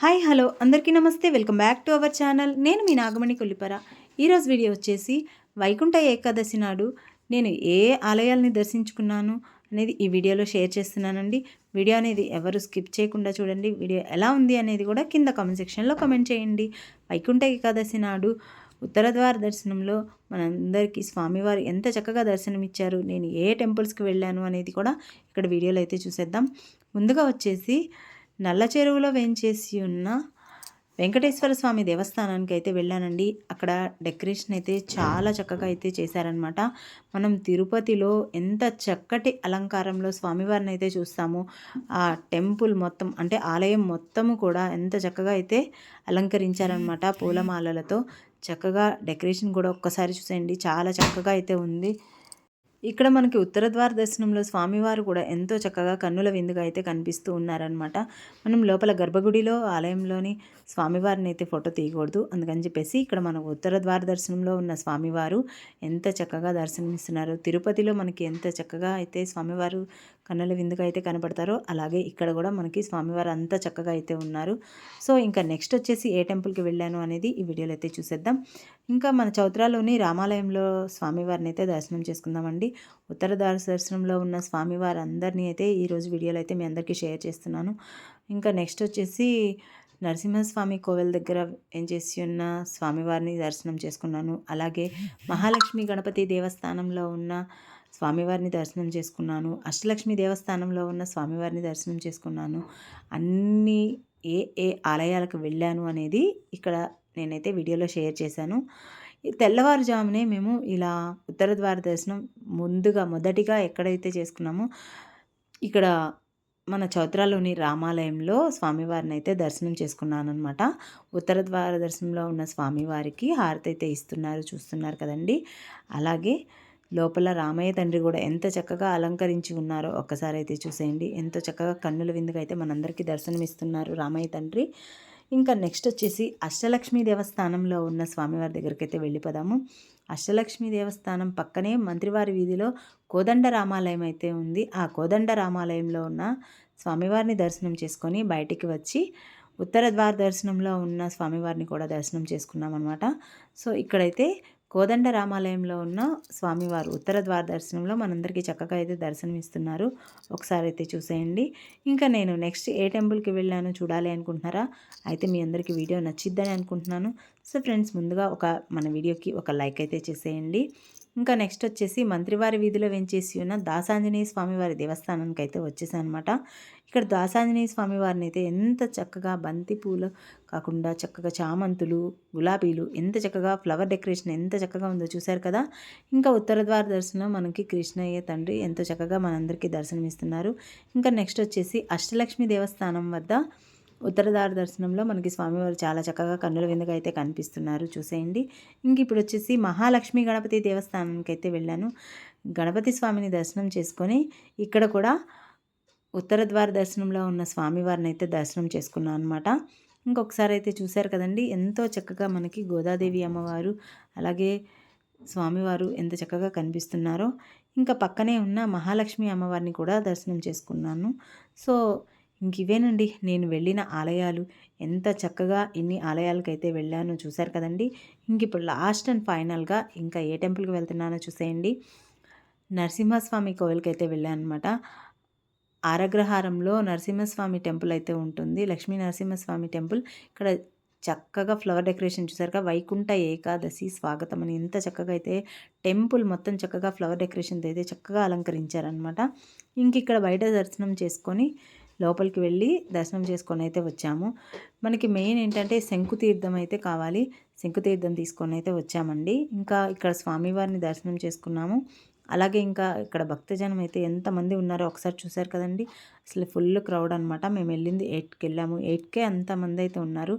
Hi hello. అందరికీ నమస్తే. Welcome back to our channel. నేను మీ నాగమణి కొల్లిపర. ఈరోజు వీడియో వచ్చేసి వైకుంఠ ఏకాదశి నాడు నేను ఏ ఆలయాల్ని దర్శించుకున్నాను అనేది ఈ వీడియోలో షేర్ చేస్తున్నానండి. వీడియో అనేది ఎవరు స్కిప్ చేయకుండా చూడండి. వీడియో ఎలా ఉంది అనేది కూడా కింద కామెంట్ సెక్షన్లో కమెంట్ చేయండి. వైకుంఠ ఏకాదశి నాడు ఉత్తర ద్వార దర్శనంలో మనందరికీ స్వామివారు ఎంత చక్కగా దర్శనమిచ్చారు నేను ఏ టెంపుల్స్కి వెళ్ళాను అనేది కూడా ఇక్కడ వీడియోలో అయితే చూసేద్దాం. ముందుగా వచ్చేసి నల్ల చెరువులో వేంచేసి ఉన్న వెంకటేశ్వర స్వామి దేవస్థానానికి అయితే వెళ్ళానండి. అక్కడ డెకరేషన్ అయితే చాలా చక్కగా అయితే చేశారనమాట మనం తిరుపతిలో ఎంత చక్కటి అలంకారంలో స్వామివారిని అయితే చూస్తామో ఆ టెంపుల్ మొత్తం అంటే ఆలయం మొత్తము కూడా ఎంత చక్కగా అయితే అలంకరించారనమాట పూలమాలలతో. చక్కగా డెకరేషన్ కూడా ఒక్కసారి చూసేయండి. చాలా చక్కగా అయితే ఉంది. ఇక్కడ మనకి ఉత్తర ద్వార దర్శనంలో స్వామివారు కూడా ఎంతో చక్కగా కన్నుల విందుగా అయితే కనిపిస్తూ ఉన్నారనమాట మనం లోపల గర్భగుడిలో ఆలయంలోని స్వామివారిని అయితే ఫోటో తీయకూడదు. అందుకని చెప్పేసి ఇక్కడ మన ఉత్తర ద్వార దర్శనంలో ఉన్న స్వామివారు ఎంత చక్కగా దర్శనమిస్తున్నారు తిరుపతిలో మనకి ఎంత చక్కగా అయితే స్వామివారు కన్నుల విందుగా అయితే కనపడతారో అలాగే ఇక్కడ కూడా మనకి స్వామివారు అంత చక్కగా అయితే ఉన్నారు. సో ఇంకా నెక్స్ట్ వచ్చేసి ఏ టెంపుల్కి వెళ్ళాను అనేది ఈ వీడియోలో అయితే చూసేద్దాం. ఇంకా మన చౌత్రాలోని రామాలయంలో స్వామివారిని అయితే దర్శనం చేసుకుందామండి. ఉత్తర దర్శనంలో ఉన్న స్వామివారందరినీ అయితే ఈరోజు వీడియోలో అయితే మీ అందరికీ షేర్ చేస్తున్నాను. ఇంకా నెక్స్ట్ వచ్చేసి నరసింహస్వామి కోవెల దగ్గర ఏం చేసి ఉన్న స్వామివారిని దర్శనం చేసుకున్నాను. అలాగే మహాలక్ష్మి గణపతి దేవస్థానంలో ఉన్న స్వామివారిని దర్శనం చేసుకున్నాను. అష్టలక్ష్మి దేవస్థానంలో ఉన్న స్వామివారిని దర్శనం చేసుకున్నాను. అన్ని ఏ ఏ ఆలయాలకు వెళ్ళాను అనేది ఇక్కడ నేనైతే వీడియోలో షేర్ చేశాను. తెల్లవారుజామునే మేము ఇలా ఉత్తర ద్వార దర్శనం ముందుగా మొదటిగా ఎక్కడైతే చేసుకున్నామో ఇక్కడ మన చౌత్రాలోని రామాలయంలో స్వామివారిని అయితే దర్శనం చేసుకున్నాను అనమాట ఉత్తర ద్వార దర్శనంలో ఉన్న స్వామివారికి హారతి అయితే ఇస్తున్నారు చూస్తున్నారు కదండి. అలాగే లోపల రామయ్య తండ్రి కూడా ఎంత చక్కగా అలంకరించి ఉన్నారో ఒక్కసారి అయితే చూసేయండి. ఎంతో చక్కగా కన్నుల విందుగా అయితే మనందరికీ దర్శనం ఇస్తున్నారు రామయ్య తండ్రి. ఇంకా నెక్స్ట్ వచ్చేసి అష్టలక్ష్మి దేవస్థానంలో ఉన్న స్వామివారి దగ్గరికి అయితే వెళ్ళిపోదాము. అష్టలక్ష్మి దేవస్థానం పక్కనే మంత్రివారి వీధిలో కోదండ రామాలయం అయితే ఉంది. ఆ కోదండ రామాలయంలో ఉన్న స్వామివారిని దర్శనం చేసుకొని బయటికి వచ్చి ఉత్తర ద్వార దర్శనంలో ఉన్న స్వామివారిని కూడా దర్శనం చేసుకున్నాం అనమాట సో ఇక్కడైతే కోదండ రామాలయంలో ఉన్న స్వామివారు ఉత్తర ద్వార దర్శనంలో మనందరికీ చక్కగా అయితే దర్శనం ఇస్తున్నారు ఒకసారి అయితే చూసేయండి. ఇంకా నేను నెక్స్ట్ ఏ టెంపుల్కి వెళ్ళాను చూడాలి అనుకుంటున్నారా? అయితే మీ అందరికీ వీడియో నచ్చిద్దని అనుకుంటున్నాను. సో ఫ్రెండ్స్ ముందుగా ఒక మన వీడియోకి ఒక లైక్ అయితే చేసేయండి. ఇంకా నెక్స్ట్ వచ్చేసి మంత్రివారి వీధిలో వెంచేసి ఉన్న దాసాంజనేయ స్వామివారి దేవస్థానానికి అయితే వచ్చేసాను అనమాట ఇక్కడ దాసాంజనేయ స్వామివారిని అయితే ఎంత చక్కగా బంతి పూలు కాకుండా చక్కగా చామంతులు గులాబీలు ఎంత చక్కగా ఫ్లవర్ డెకరేషన్ ఎంత చక్కగా ఉందో చూశారు కదా. ఇంకా ఉత్తర ద్వార దర్శనం మనకి కృష్ణయ్య తండ్రి ఎంతో చక్కగా మనందరికీ దర్శనమిస్తున్నారు. ఇంకా నెక్స్ట్ వచ్చేసి అష్టలక్ష్మి దేవస్థానం వద్ద ఉత్తరదార దర్శనంలో మనకి స్వామివారు చాలా చక్కగా కన్నుల విందుగా అయితే కనిపిస్తున్నారు. చూసేయండి. ఇంక ఇప్పుడు వచ్చేసి మహాలక్ష్మి గణపతి దేవస్థానానికి అయితే వెళ్ళాను. గణపతి స్వామిని దర్శనం చేసుకొని ఇక్కడ కూడా ఉత్తర ద్వార దర్శనంలో ఉన్న స్వామివారిని అయితే దర్శనం చేసుకున్నాను అనమాట ఇంకొకసారి అయితే చూశారు కదండి ఎంతో చక్కగా మనకి గోదాదేవి అమ్మవారు అలాగే స్వామివారు ఎంత చక్కగా కనిపిస్తున్నారో. ఇంకా పక్కనే ఉన్న మహాలక్ష్మి అమ్మవారిని కూడా దర్శనం చేసుకున్నాను. సో ఇంక ఇవేనండి నేను వెళ్ళిన ఆలయాలు. ఎంత చక్కగా ఇన్ని ఆలయాలకైతే వెళ్ళానో చూశారు కదండి. ఇంక ఇప్పుడు లాస్ట్ అండ్ ఫైనల్గా ఇంకా ఏ టెంపుల్కి వెళ్తున్నానో చూసేయండి. నరసింహస్వామి కోవిల్కి అయితే వెళ్ళాను అనమాట ఆరగ్రహారంలో నరసింహస్వామి టెంపుల్ అయితే ఉంటుంది. లక్ష్మీ నరసింహస్వామి టెంపుల్. ఇక్కడ చక్కగా ఫ్లవర్ డెకరేషన్ చూసారుగా వైకుంఠ ఏకాదశి స్వాగతం అని. ఎంత చక్కగా అయితే టెంపుల్ మొత్తం చక్కగా ఫ్లవర్ డెకరేషన్ అయితే చక్కగా అలంకరించారనమాట ఇంక ఇక్కడ బయట దర్శనం చేసుకొని లోపలికి వెళ్ళి దర్శనం చేసుకొని అయితే వచ్చాము. మనకి మెయిన్ ఏంటంటే శంకుతీర్థం అయితే కావాలి. శంకుతీర్థం తీసుకొని అయితే వచ్చామండి. ఇంకా ఇక్కడ స్వామివారిని దర్శనం చేసుకున్నాము. అలాగే ఇంకా ఇక్కడ భక్తజనం అయితే ఎంతమంది ఉన్నారో ఒకసారి చూశారు కదండి. అసలు ఫుల్ క్రౌడ్ అనమాట మేము వెళ్ళింది ఎయిట్కి వెళ్ళాము. ఎయిట్కే అంతమంది అయితే ఉన్నారు.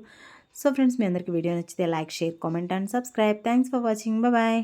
సో ఫ్రెండ్స్ మీ అందరికీ వీడియో నచ్చితే like share comment and subscribe. Thanks for watching. Bye.